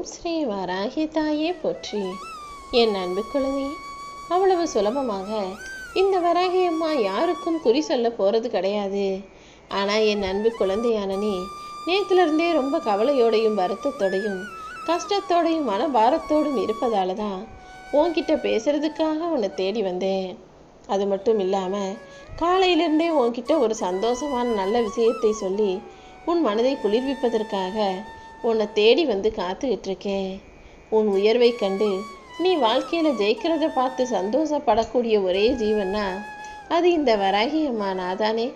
ஓம் ஸ்ரீ வராகி தாயே போற்றி. என் அன்பு குழந்தை அவ்வளவு சுலபமாக இந்த வராகி அம்மா யாருக்கும் குறி சொல்ல போகிறது கிடையாது. ஆனால் என் அன்பு குழந்தையான நீ நேற்றுலேருந்தே ரொம்ப கவலையோடையும் வருத்தத்தோடையும் கஷ்டத்தோடையும் மனபாரத்தோடும் இருப்பதால தான் உன்கிட்ட பேசுறதுக்காக உன்னை தேடி வந்தேன். அது மட்டும் இல்லாமல் காலையிலிருந்தே உன்கிட்ட ஒரு சந்தோஷமான நல்ல விஷயத்தை சொல்லி உன் மனதை குளிர்விப்பதற்காக உன்னை தேடி வந்து காத்துக்கிட்டு இருக்கேன் உன் உயர்வை கண்டு நீ வாழ்க்கையில் ஜெயிக்கிறத பார்த்து சந்தோஷப்படக்கூடிய ஒரே ஜீவன்னா அது இந்த வராகி அம்மா நாதானே.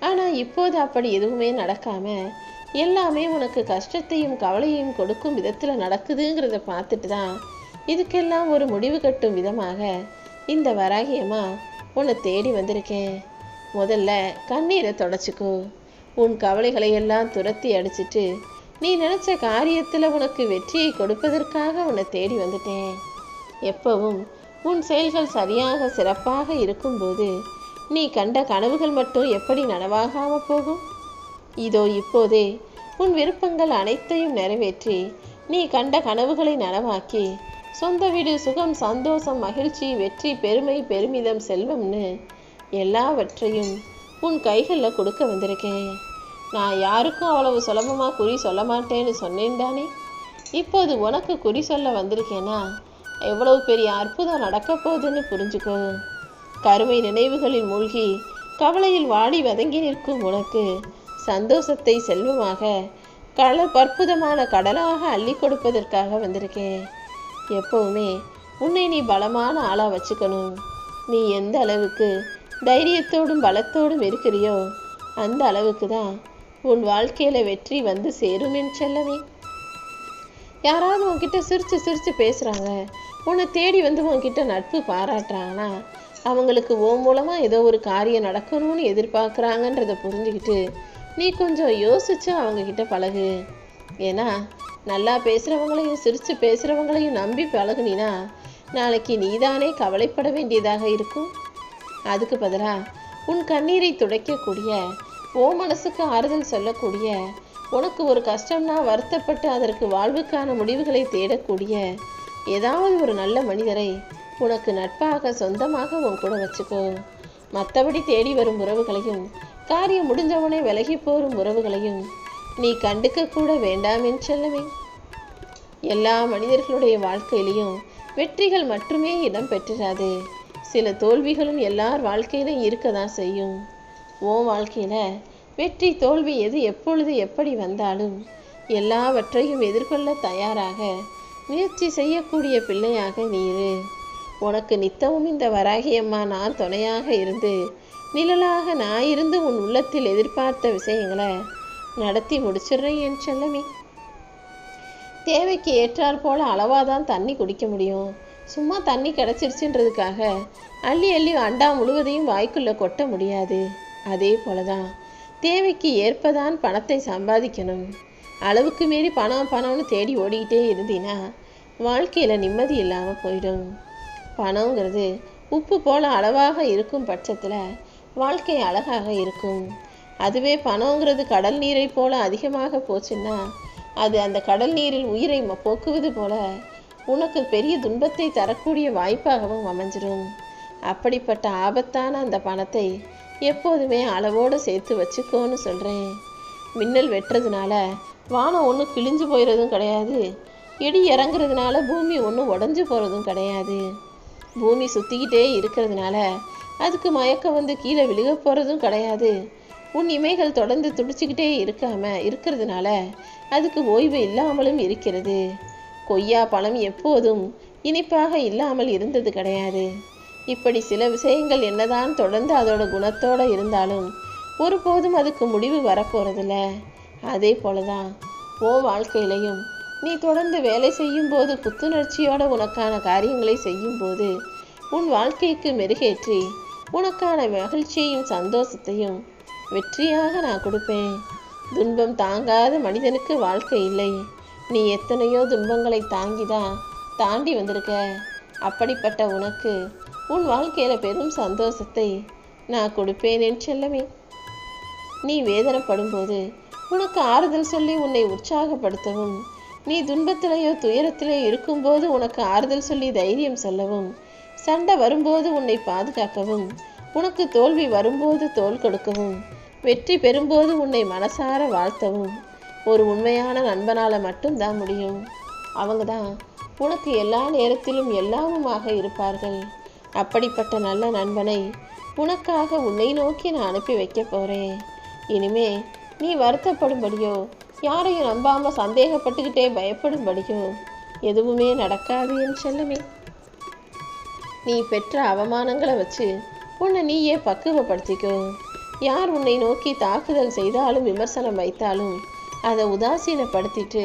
ஆனால் இப்போது அப்படி எதுவுமே நடக்காமல் எல்லாமே உனக்கு கஷ்டத்தையும் கவலையையும் கொடுக்கும் விதத்தில் நடக்குதுங்கிறத பார்த்துட்டு தான் இதுக்கெல்லாம் ஒரு முடிவு கட்டும் விதமாக இந்த வராகியம்மா உன்னை தேடி வந்திருக்கேன். முதல்ல கண்ணீரை தொடச்சிக்கோ. உன் கவலைகளை எல்லாம் துரத்தி அடிச்சிட்டு நீ நினச்ச காரியத்தில் உனக்கு வெற்றியை கொடுப்பதற்காக உன்னை தேடி வந்துட்டேன். எப்பவும் உன் செயல்கள் சரியாக சிறப்பாக இருக்கும்போது நீ கண்ட கனவுகள் மட்டும் எப்படி நனவாகாம போகும்? இதோ இப்போதே உன் விருப்பங்கள் அனைத்தையும் நிறைவேற்றி நீ கண்ட கனவுகளை நனவாக்கி சொந்த வீடு சுகம் சந்தோஷம் மகிழ்ச்சி வெற்றி பெருமை பெருமிதம் செல்வம்னு எல்லாவற்றையும் உன் கைகளில் கொடுக்க வந்திருக்கேன். நான் யாருக்கும் அவ்வளவு சுலபமாக குறி சொல்ல மாட்டேன்னு சொன்னேன் தானே? இப்போது உனக்கு குறி சொல்ல வந்திருக்கேனா? எவ்வளவு பெரிய அற்புதம் நடக்க போகுதுன்னு புரிஞ்சுக்கோ. கருமை நினைவுகளில் மூழ்கி கவலையில் வாடி வதங்கி நிற்கும் உனக்கு சந்தோஷத்தை செல்வமாக கள அற்புதமான கடலாக அள்ளி கொடுப்பதற்காக வந்திருக்கேன். எப்பவுமே உன்னை நீ பலமான ஆளாக வச்சுக்கணும். நீ எந்த அளவுக்கு தைரியத்தோடும் பலத்தோடும் இருக்கிறியோ அந்த அளவுக்கு தான் உன் வாழ்க்கையில் வெற்றி வந்து சேரும் என் யாராவது உன்கிட்ட சிரித்து சிரித்து பேசுகிறாங்க உன்னை தேடி வந்து உன்கிட்ட நட்பு பாராட்டுறாங்கன்னா அவங்களுக்கு ஓ மூலமாக ஏதோ ஒரு காரியம் நடக்கணும்னு எதிர்பார்க்குறாங்கன்றதை புரிஞ்சுக்கிட்டு நீ கொஞ்சம் யோசிச்சு அவங்கக்கிட்ட பழகு. ஏன்னா நல்லா பேசுகிறவங்களையும் சிரித்து பேசுகிறவங்களையும் நம்பி பழகுனினா நாளைக்கு நீதானே கவலைப்பட வேண்டியதாக இருக்கும். அதுக்கு பதிலாக உன் கண்ணீரை துடைக்கக்கூடிய ஓ மனசுக்கு ஆறுதல் சொல்லக்கூடிய உனக்கு ஒரு கஷ்டம்னா வருத்தப்பட்டு அதற்கு வாழ்வுக்கான முடிவுகளை தேடக்கூடிய ஏதாவது ஒரு நல்ல மனிதரை உனக்கு நட்பாக சொந்தமாக உன் கூட வச்சுக்கோ. மற்றபடி தேடி வரும் உறவுகளையும் காரியம் முடிஞ்சவனே விலகி போரும் உறவுகளையும் நீ கண்டுக்க கூட வேண்டாமென் சொல்லவே செல்லவே எல்லா மனிதர்களுடைய வாழ்க்கையிலையும் வெற்றிகள் மட்டுமே இடம் பெற்றிராது. சில தோல்விகளும் எல்லார் வாழ்க்கையிலும் இருக்க தான் செய்யும். உன் வாழ்க்கையில் வெற்றி தோல்வி எது எப்பொழுது எப்படி வந்தாலும் எல்லாவற்றையும் எதிர்கொள்ள தயாராக முயற்சி செய்யக்கூடிய பிள்ளையாக நீரு உனக்கு நித்தமும் இந்த வராகியம்மா நான் துணையாக இருந்து நிழலாக நான் இருந்து உன் உள்ளத்தில் எதிர்பார்த்த விஷயங்களை நடத்தி முடிச்சிடுறேன் என் செல்லமே. தேவைக்கு ஏற்றாற் போல அளவாக தான் தண்ணி குடிக்க முடியும். சும்மா தண்ணி கிடச்சிருச்சுன்றதுக்காக அள்ளி அள்ளி அண்டா முழுவதையும் வாய்க்குள்ளே கொட்ட முடியாது. அதே போல தான் தேவைக்கு ஏற்பதான் பணத்தை சம்பாதிக்கணும். அளவுக்கு மீறி பணம் பணம்னு தேடி ஓடிக்கிட்டே இருந்தீன்னா வாழ்க்கையில் நிம்மதி இல்லாமல் போயிடும். பணங்கிறது உப்பு போல அளவாக இருக்கும் பட்சத்தில் வாழ்க்கை அழகாக இருக்கும். அதுவே பணங்கிறது கடல் நீரை போல அதிகமாக போச்சுன்னா அது அந்த கடல் நீரில் உயிரை ம- போக்குவது போல உனக்கு பெரிய துன்பத்தை தரக்கூடிய வாய்ப்பாகவும் அமைஞ்சிடும் அப்படிப்பட்ட ஆபத்தான அந்த பணத்தை எப்போதுமே அளவோடு சேர்த்து வச்சுக்கோன்னு சொல்கிறேன் மின்னல் வெட்டுறதுனால வானம் ஒன்றும் கிழிஞ்சு போயிடுறதும் கிடையாது. இடி இறங்குறதுனால பூமி ஒன்றும் உடஞ்சி போகிறதும் கிடையாது. பூமி சுற்றிக்கிட்டே இருக்கிறதுனால அதுக்கு மயக்கம் வந்து கீழே விழுக போகிறதும் கிடையாது. உன் இமைகள் தொடர்ந்து துடிச்சுக்கிட்டே இருக்காம இருக்கிறதுனால அதுக்கு ஓய்வு இல்லாமலும் இருக்கிறது. கொய்யா பழம் எப்போதும் இனிப்பாக இல்லாமல் இருந்தது கிடையாது. இப்படி சில விஷயங்கள் என்னதான் தொடர்ந்து அதோட குணத்தோட இருந்தாலும் ஒருபோதும் அதுக்கு முடிவு வரப்போகிறதில்ல அதே போல தான் ஓ வாழ்க்கையிலையும் நீ தொடர்ந்து வேலை செய்யும்போது புத்துணர்ச்சியோடு புத்துணர்ச்சியோட உனக்கான காரியங்களை செய்யும்போது உன் வாழ்க்கைக்கு மெருகேற்றி உனக்கான மகிழ்ச்சியையும் சந்தோஷத்தையும் வெற்றியாக நான் கொடுப்பேன். துன்பம் தாங்காத மனிதனுக்கு வாழ்க்கை இல்லை. நீ எத்தனையோ துன்பங்களை தாங்கிதான் தாண்டி வந்திருக்க. அப்படிப்பட்ட உனக்கு உன் வாழ்க்கையில் பெரும் சந்தோஷத்தை நான் கொடுப்பேன் என் செல்லமே. நீ வேதனைப்படும் போது உனக்கு ஆறுதல் சொல்லி உன்னை உற்சாகப்படுத்தவும். நீ துன்பத்திலேயோ துயரத்திலேயோ இருக்கும்போது உனக்கு ஆறுதல் சொல்லி தைரியம் சொல்லவும். சண்டை வரும்போது உன்னை பாதுகாக்கவும். உனக்கு தோல்வி வரும்போது தோல் கொடுக்கவும். வெற்றி பெறும்போது உன்னை மனசார வாழ்த்தவும். ஒரு உண்மையான நண்பனால மட்டும்தான் முடியும். அவங்க தான் உனக்கு எல்லா நேரத்திலும் எல்லாமுமாக இருப்பார்கள். அப்படிப்பட்ட நல்ல நண்பனை உனக்காக உன்னை நோக்கி நான் அனுப்பி வைக்க போறேன். இனிமே நீ வருத்தப்படும்படியோ யாரையும் நம்பாம சந்தேகப்பட்டுக்கிட்டே பயப்படும்படியோ எதுவுமே நடக்காது என் செல்லமே. நீ பெற்ற அவமானங்களை வச்சு உன்னை நீயே பக்குவப்படுத்திக்கோ. யார் உன்னை நோக்கி தாக்குதல் செய்தாலும் விமர்சனம் வைத்தாலும் அதை உதாசீனப்படுத்திட்டு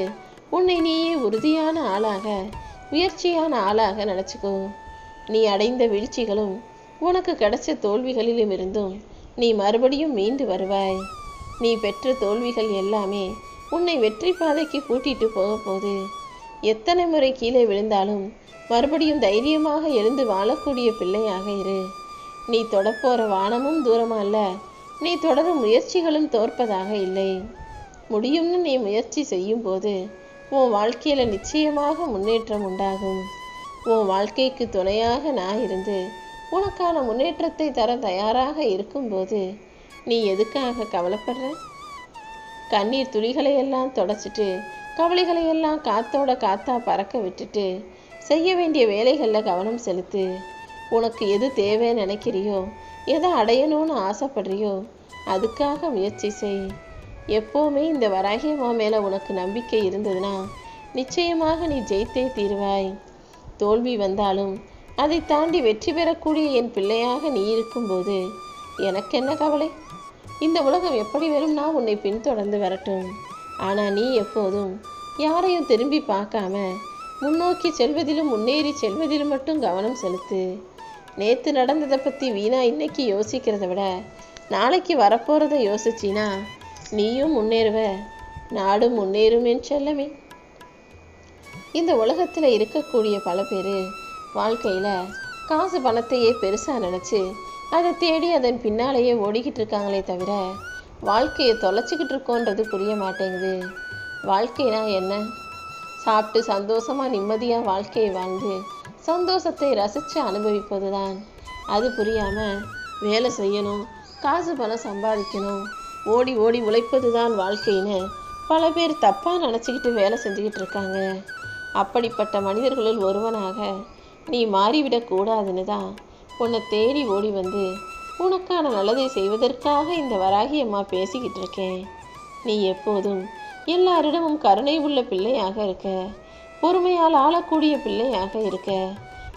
உன்னை நீயே உறுதியான ஆளாக முயற்சியான ஆளாக நினச்சிக்கோ. நீ அடைந்த வீழ்ச்சிகளும் உனக்கு கிடைச்ச தோல்விகளிலும் இருந்தும் நீ மறுபடியும் மீண்டு வருவாய். நீ பெற்ற தோல்விகள் எல்லாமே உன்னை வெற்றி பாதைக்கு கூட்டிட்டு போக எத்தனை முறை கீழே விழுந்தாலும் மறுபடியும் தைரியமாக எழுந்து வாழக்கூடிய பிள்ளையாக இரு. நீ தொடப்போற வானமும் தூரமா அல்ல நீ தொடரும் முயற்சிகளும் தோற்பதாக இல்லை. முடியும்னு நீ முயற்சி செய்யும் போது உன் வாழ்க்கையில நிச்சயமாக முன்னேற்றம் உண்டாகும். உன் வாழ்க்கைக்கு துணையாக நான் இருந்து உனக்கான முன்னேற்றத்தை தர தயாராக இருக்கும்போது நீ எதுக்காக கவலைப்படுற? கண்ணீர் துளிகளை எல்லாம் தொடச்சிட்டு கவலைகளை எல்லாம் காத்தோட காத்தா பறக்க விட்டுட்டு செய்ய வேண்டிய வேலைகளில் கவனம் செலுத்து. உனக்கு எது தேவைன்னு நினைக்கிறியோ எதை அடையணும்னு ஆசைப்படுறியோ அதுக்காக முயற்சி செய். எப்போவுமே இந்த வராகியமா மேலே உனக்கு நம்பிக்கை இருந்ததுன்னா நிச்சயமாக நீ ஜெயித்தே தீர்வாய். தோல்வி வந்தாலும் அதை தாண்டி வெற்றி பெறக்கூடிய என் பிள்ளையாக நீ இருக்கும்போது எனக்கு என்ன கவலை? இந்த உலகம் எப்படி வேணும்னா உன்னை பின்தொடர்ந்து வரட்டும். ஆனால் நீ எப்போதும் யாரையும் திரும்பி பார்க்காம முன்னோக்கி செல்வதிலும் முன்னேறி செல்வதிலும் மட்டும் கவனம் செலுத்து. நேற்று நடந்ததை பற்றி வீணா இன்னைக்கு யோசிக்கிறத விட நாளைக்கு வரப்போகிறத யோசிச்சினா நீயும் முன்னேறுவ நாடும் முன்னேறும் என்று செல்லமே இந்த உலகத்தில் இருக்கக்கூடிய பல பேர் வாழ்க்கையில் காசு பணத்தையே பெருசாக நினச்சி அதை தேடி அதன் பின்னாலேயே ஓடிக்கிட்டு இருக்காங்களே தவிர வாழ்க்கையை தொலைச்சிக்கிட்டு இருக்கோன்றது புரிய மாட்டேங்குது. வாழ்க்கைனா என்ன? சாப்பிட்டு சந்தோஷமாக நிம்மதியாக வாழ்க்கையை வாழ்ந்து சந்தோஷத்தை ரசித்து அனுபவிப்பது தான் அது புரியாமல் வேலை செய்யணும் காசு பணம் சம்பாதிக்கணும் ஓடி ஓடி உழைப்பது தான் வாழ்க்கைன்னு பல பேர் தப்பாக நினச்சிக்கிட்டு வேலை செஞ்சுக்கிட்டு இருக்காங்க. அப்படிப்பட்ட மனிதர்களுள் ஒருவனாக நீ மாறிவிடக்கூடாதுன்னு தான் உன்னை தேடி ஓடி வந்து உனக்கான நல்லதை செய்வதற்காக இந்த வராகி அம்மா பேசிக்கிட்டு இருக்கேன். நீ எப்போதும் எல்லாரிடமும் கருணை உள்ள பிள்ளையாக இருக்க பொறுமையால் ஆளக்கூடிய பிள்ளையாக இருக்க.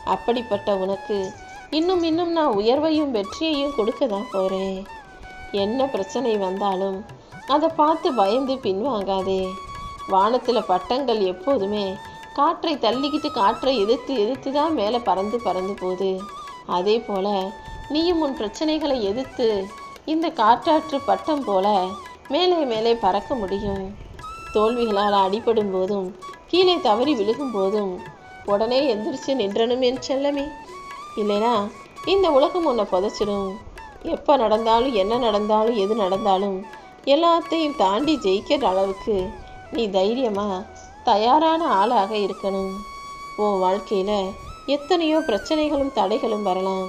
அப்படிப்பட்ட உனக்கு இன்னும் இன்னும் நான் உயர்வையும் வெற்றியையும் கொடுக்க தான் போகிறேன் என்ன பிரச்சனை வந்தாலும் அதை பார்த்து பயந்து பின்வாங்காதே. வானத்தில் பட்டங்கள் எப்போதுமே காற்றை தள்ளிக்கிட்டு காற்றை எதிர்த்து எதிர்த்து தான் மேலே பறந்து பறந்து போகுது. அதே போல் நீயும் உன் பிரச்சனைகளை எதிர்த்து இந்த காற்றாற்று பட்டம் போல மேலே மேலே பறக்க முடியும். தோல்விகளால் அடிபடும் போதும் கீழே தவறி விழுகும் போதும் உடனே எந்திரிச்சு நின்றனும் என் செல்லமே. இல்லைனா இந்த உலகம் உன்னை புதைச்சிடும். எப்போ நடந்தாலும் என்ன நடந்தாலும் எது நடந்தாலும் எல்லாத்தையும் தாண்டி ஜெயிக்கிற அளவுக்கு நீ தைரியமாக தயாரான ஆளாக இருக்கணும். உன் வாழ்க்கையில் எத்தனையோ பிரச்சனைகளும் தடைகளும் வரலாம்.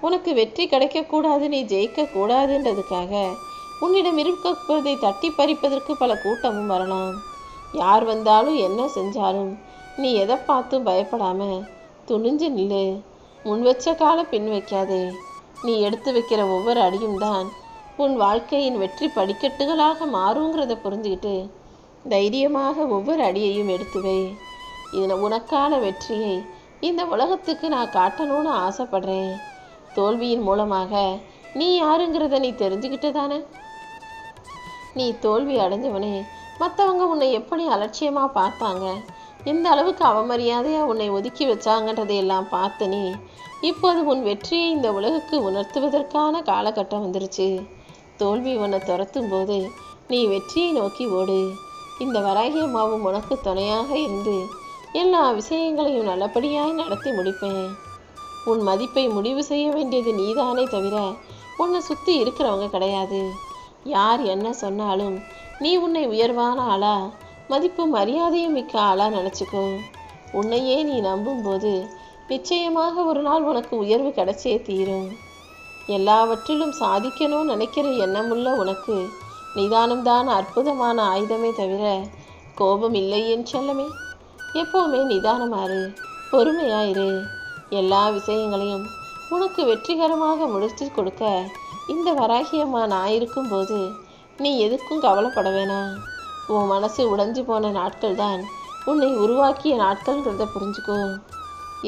உனக்கு வெற்றி கிடைக்கக்கூடாது நீ ஜெயிக்க கூடாதுன்றதுக்காக உன்னிடம் இருப்பதை தட்டி பறிப்பதற்கு பல கூட்டமும் வரலாம். யார் வந்தாலும் என்ன செஞ்சாலும் நீ எதை பார்த்தும் பயப்படாம துணிஞ்சு நில்லு. முன் வச்ச கால பின் வைக்காதே. நீ எடுத்து வைக்கிற ஒவ்வொரு அடியும் தான் உன் வாழ்க்கையின் வெற்றி படிக்கட்டுகளாக மாறுங்கிறத புரிஞ்சுக்கிட்டு தைரியமாக ஒவ்வொரு அடியையும் எடுத்துவை. இதில் உனக்கான வெற்றியை இந்த உலகத்துக்கு நான் காட்டணும்னு ஆசைப்படுறேன். தோல்வியின் மூலமாக நீ யாருங்கிறத நீ தெரிஞ்சுக்கிட்டு தானே? நீ தோல்வி அடைஞ்சவனே மற்றவங்க உன்னை எப்படி அலட்சியமாக பார்த்தாங்க? எந்த அளவுக்கு அவமரியாதையாக உன்னை ஒதுக்கி வச்சாங்கன்றதை எல்லாம் பார்த்து நீ இப்போது உன் வெற்றியை இந்த உலகுக்கு உணர்த்துவதற்கான காலகட்டம் வந்துருச்சு. தோல்வி உன்னை துரத்தும் போது நீ வெற்றியை நோக்கி ஓடு. இந்த வராகிய மாவும் உனக்கு துணையாக இருந்து எல்லா விஷயங்களையும் நல்லபடியாய் நடத்தி முடிப்பேன். உன் மதிப்பை முடிவு செய்ய வேண்டியது நீதானே தவிர உன்னை சுற்றி இருக்கிறவங்க கிடையாது. யார் என்ன சொன்னாலும் நீ உன்னை உயர்வான ஆளா மதிப்பும் மரியாதையும் மிக்க ஆளா நினச்சிக்கோ. உன்னையே நீ நம்பும்போது நிச்சயமாக ஒரு நாள் உனக்கு உயர்வு கிடைச்சே தீரும். எல்லாவற்றிலும் சாதிக்கணும்னு நினைக்கிற எண்ணமுள்ள உனக்கு நிதானம்தான் அற்புதமான ஆயுதமே தவிர கோபம் இல்லை என் செல்லமே. எப்போவுமே நிதானமாறு பொறுமையாயிரு. எல்லா விஷயங்களையும் உனக்கு வெற்றிகரமாக முடித்து கொடுக்க இந்த வராகியம்மா நான் இருக்கும்போது நீ எதுக்கும் கவலைப்பட வேணாம். உன் மனசு உடைஞ்சு போன நாட்கள் தான் உன்னை உருவாக்கிய நாட்கள்ங்கிறத புரிஞ்சுக்கோ.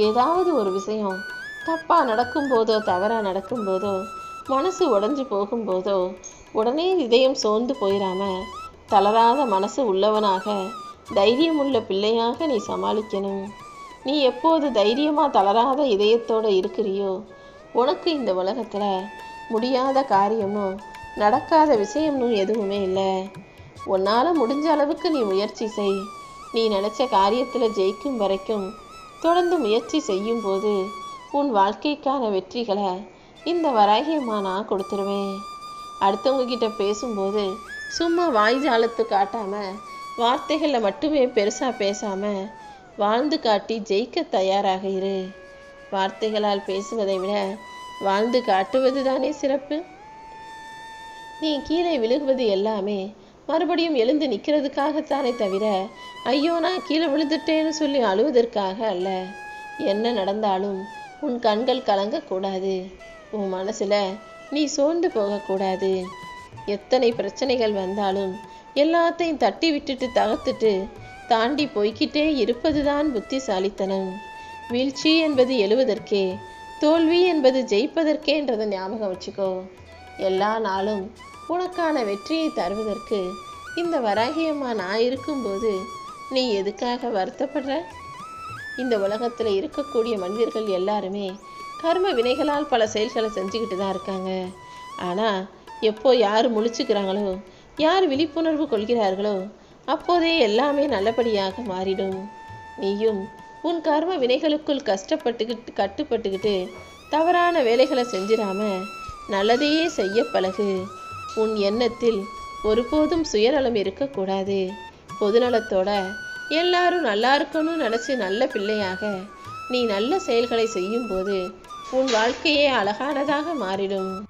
ஏதாவது ஒரு விஷயம் தப்பாக நடக்கும்போதோ தவறாக நடக்கும்போதோ மனசு உடைஞ்சு போகும்போதோ உடனே இதயம் சோர்ந்து போயிடாம தளராத மனசு உள்ளவனாக தைரியமுள்ள பிள்ளையாக நீ சமாளிக்கணும். நீ எப்போது தைரியமாக தளராத இதயத்தோடு இருக்கிறியோ உனக்கு இந்த உலகத்தில் முடியாத காரியமும் நடக்காத விஷயமும் எதுவுமே இல்லை. உன்னால் முடிஞ்ச அளவுக்கு நீ முயற்சி செய். நீ நினச்ச காரியத்தில் ஜெயிக்கும் வரைக்கும் தொடர்ந்து முயற்சி செய்யும் போது உன் வாழ்க்கைக்கான வெற்றிகளை இந்த வராகியமாக நான் கொடுத்துருவேன். அடுத்தவங்க கிட்ட பேசும்போது சும்மா வாய் ஜாலத்து காட்டாம வார்த்தைகளில் மட்டுமே பெருசாக பேசாம வாழ்ந்து காட்டி ஜெயிக்க தயாராக இரு. வார்த்தைகளால் பேசுவதை விட வாழ்ந்து காட்டுவது தானே சிறப்பு? நீ கீழே விழுகுவது எல்லாமே மறுபடியும் எழுந்து நிற்கிறதுக்காகத்தானே தவிர ஐயோ நான் கீழே விழுந்துட்டேன்னு சொல்லி அழுவதற்காக அல்ல. என்ன நடந்தாலும் உன் கண்கள் கலங்கக்கூடாது. உன் மனசுல நீ சோர்ந்து போகக்கூடாது. எத்தனை பிரச்சனைகள் வந்தாலும் எல்லாத்தையும் தட்டி விட்டுட்டு தகர்த்துட்டு தாண்டி போய்கிட்டே இருப்பதுதான் புத்திசாலித்தனம். வீழ்ச்சி என்பது எழுவதற்கே தோல்வி என்பது ஜெயிப்பதற்கேன்றதை ஞாபகம் வச்சுக்கோ. எல்லா நாளும் உனக்கான வெற்றியை தருவதற்கு இந்த வராகியம்மா நான் இருக்கும்போது நீ எதுக்காக வருத்தப்படுற? இந்த உலகத்தில் இருக்கக்கூடிய மனிதர்கள் எல்லாருமே கர்ம வினைகளால் பல செயல்களை செஞ்சுக்கிட்டு தான் இருக்காங்க. ஆனால் எப்போ யார் முழிச்சுக்கிறாங்களோ யார் விழிப்புணர்வு கொள்கிறார்களோ அப்போதே எல்லாமே நல்லபடியாக மாறிடும். நீயும் உன் கர்ம வினைகளுக்குள் கஷ்டப்பட்டுக்கிட்டு கட்டுப்பட்டுக்கிட்டு தவறான வேலைகளை செஞ்சிடாம நல்லதையே செய்ய பழகு. உன் எண்ணத்தில் ஒருபோதும் சுயநலம் இருக்கக்கூடாது. பொதுநலத்தோட எல்லாரும் நல்லா இருக்கணும்னு நினச்சி நல்ல பிள்ளையாக நீ நல்ல செயல்களை செய்யும்போது உன் வாழ்க்கையே அழகானதாக மாறிடும்.